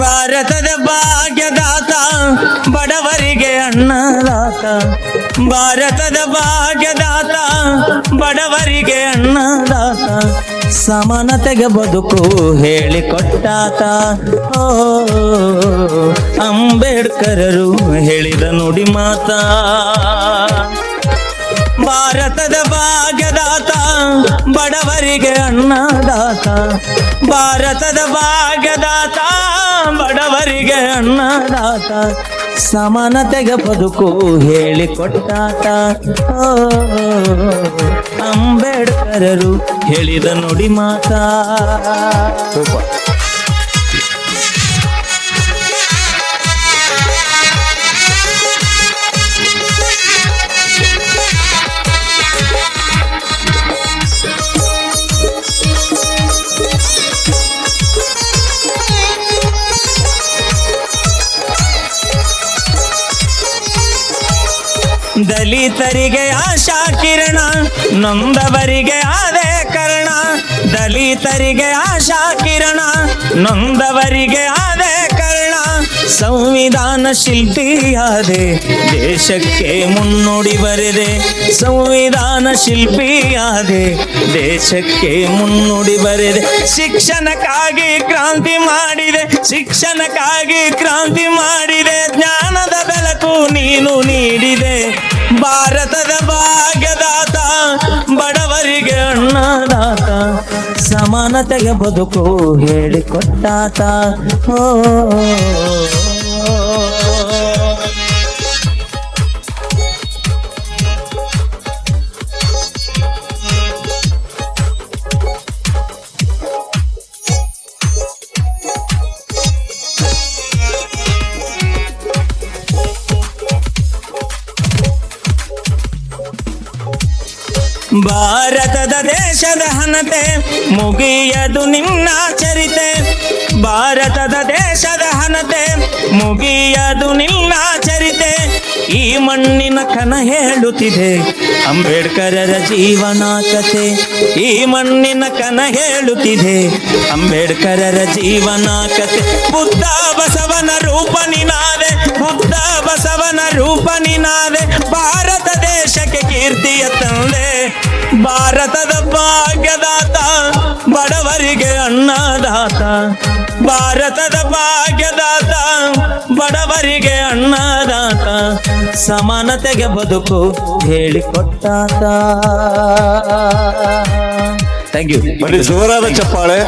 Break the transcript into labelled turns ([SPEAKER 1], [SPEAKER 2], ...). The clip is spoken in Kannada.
[SPEAKER 1] ಭಾರತದ ಭಾಗ್ಯದಾತ, ಬಡವರಿಗೆ ಅನ್ನದಾತ. ಭಾರತದ ಭಾಗ್ಯದಾತ, ಬಡವರಿಗೆ ಅನ್ನದಾತ. ಸಮಾನತೆಗೆ ಬದುಕು ಹೇಳಿಕೊಟ್ಟಾತ. ಓ, ಅಂಬೇಡ್ಕರರು ಹೇಳಿದ ನುಡಿ ಮಾತ. ಭಾರತದ ಭಾಗ್ಯದಾತ, ಬಡವರಿಗೆ ಅನ್ನದಾತ. ಭಾರತದ ಭಾಗ್ಯದಾತ ಬಡವರಿಗೆ ಅಣ್ಣದಾತ ಸಮಾನತೆಗೆ ಬದುಕು ಹೇಳಿಕೊಟ್ಟಾತ. ಅಂಬೇಡ್ಕರರು ಹೇಳಿದ ನುಡಿ ಮಾತಾ. ದಲಿತರಿಗೆ ಆಶಾ ಕಿರಣ, ನೊಂದವರಿಗೆ ಆದೇ ಕರ್ಣ. ದಲಿತರಿಗೆ ಆಶಾ ಕಿರಣ, ನೊಂದವರಿಗೆ ಆದೇ ಕರ್ಣ. ಸಂವಿಧಾನ ಶಿಲ್ಪಿಯಾದೆ ದೇಶಕ್ಕೆ ಮುನ್ನುಡಿ ಬರೆದೆ. ಸಂವಿಧಾನ ಶಿಲ್ಪಿಯಾದೆ ದೇಶಕ್ಕೆ ಮುನ್ನುಡಿ ಬರೆದೆ. ಶಿಕ್ಷಣಕ್ಕಾಗಿ ಕ್ರಾಂತಿ ಮಾಡಿದೆ, ಶಿಕ್ಷಣಕ್ಕಾಗಿ ಕ್ರಾಂತಿ ಮಾಡಿದೆ. ಜ್ಞಾನದ ಬೆಳಕು ನೀನು ನೀಡಿದೆ ಭಾರತದ ಭಾಗ್ಯದಾತ ಬಡವರಿಗೆ ಅಣ್ಣದಾತ ಸಮಾನತೆಗೆ ಬದುಕು ಹೇಳಿಕೊಟ್ಟಾತ. ಓ. ಭಾರತದ ದೇಶದ ಹನತೆ, ಮುಗಿಯದು ನಿನ್ನ ಚರಿತೆ. ಭಾರತದ ದೇಶದ ಹನತೆ, ಮುಗಿಯದು ನಿನ್ನ ಚರಿತೆ. ಈ ಮಣ್ಣಿನ ಕನ ಹೇಳುತ್ತಿದೆ, ಅಂಬೇಡ್ಕರರ ಜೀವನ ಕಥೆ. ಈ ಮಣ್ಣಿನ ಕನ ಹೇಳುತ್ತಿದೆ, ಅಂಬೇಡ್ಕರರ ಜೀವನ ಕಥೆ. ಬುದ್ಧ ಬಸವನ ರೂಪ ನಿನಾದೆ, ಬುದ್ಧ ಬಸವನ ರೂಪ ನಿನಾದೆ. ಭಾರತ ದೇಶಕ್ಕೆ ಕೀರ್ತಿಯ ತಂದೆ ಭಾರತದ ಭಾಗ್ಯದಾತ ಬಡವರಿಗೆ ಅನ್ನದಾತ ಭಾರತದ ಭಾಗ್ಯದಾತ ಬಡವರಿಗೆ ಅನ್ನದಾತ ಸಮಾನತೆಗೆ ಬದುಕು ಹೇಳಿಕೊಟ್ಟಾತ. ಥ್ಯಾಂಕ್ ಯು
[SPEAKER 2] ಬರೀ ಜೋರಾದ ಚಪ್ಪಾಳೆ.